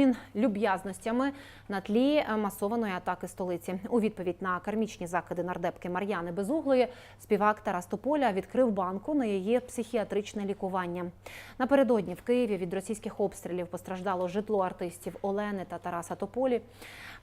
обмін люб'язностями на тлі е, масованої атаки столиці. У відповідь на кармічні закиди нардепки Мар'яни Безуглої співак Тарас Тополя відкрив банку на її психіатричне лікування. Напередодні в Києві від російських обстрілів постраждало житло артистів Олени та Тараса Тополі.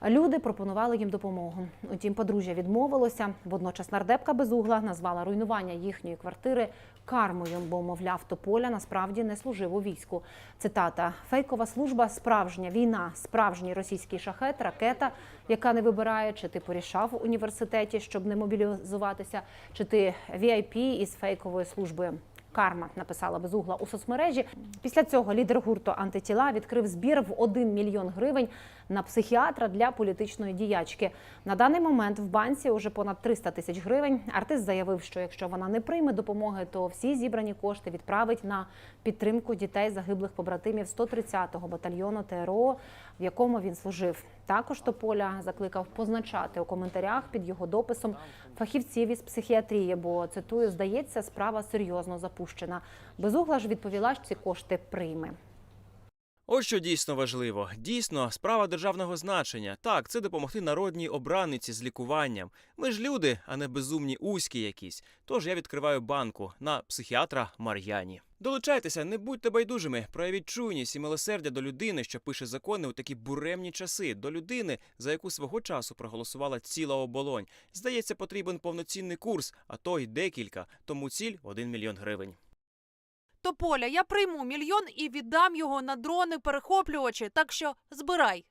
Люди пропонували їм допомогу. Утім, подружжя відмовилося. Водночас нардепка Безугла назвала руйнування їхньої квартири кармою, бо, мовляв, Тополя насправді не служив у війську. Цитата: фейкова служба, справжня війна, справжній російський шахет, ракета, яка не вибирає, чи ти порішав в університеті, щоб не мобілізуватися, чи ти VIP із фейковою службою. Карма написала безугла у соцмережі. Після цього лідер гурту антитіла відкрив збір в 1 мільйон гривень на психіатра для політичної діячки. На даний момент в банці уже понад 300 тисяч гривень. Артист заявив, що якщо вона не прийме допомоги, то всі зібрані кошти відправить на підтримку дітей загиблих побратимів 130-го батальйону ТРО, в якому він служив. Також Тополя закликав позначати у коментарях під його дописом фахівців із психіатрії, бо цитую, здається, справа серйозно запущена. Безугла ж відповіла, що ці кошти прийме. Ось що дійсно важливо. Дійсно, справа державного значення. Так, це допомогти народній обранниці з лікуванням. Ми ж люди, а не безумні узькі якісь. Тож я відкриваю банку на психіатра Мар'яні. Долучайтеся, не будьте байдужими, проявіть чуйність і милосердя до людини, що пише закони у такі буремні часи, до людини, за яку свого часу проголосувала ціла оболонь. Здається, потрібен повноцінний курс, а то й декілька. Тому ціль 1 мільйон гривень. Тополя, я прийму мільйон і віддам його на дрони перехоплювачі, так що збирай.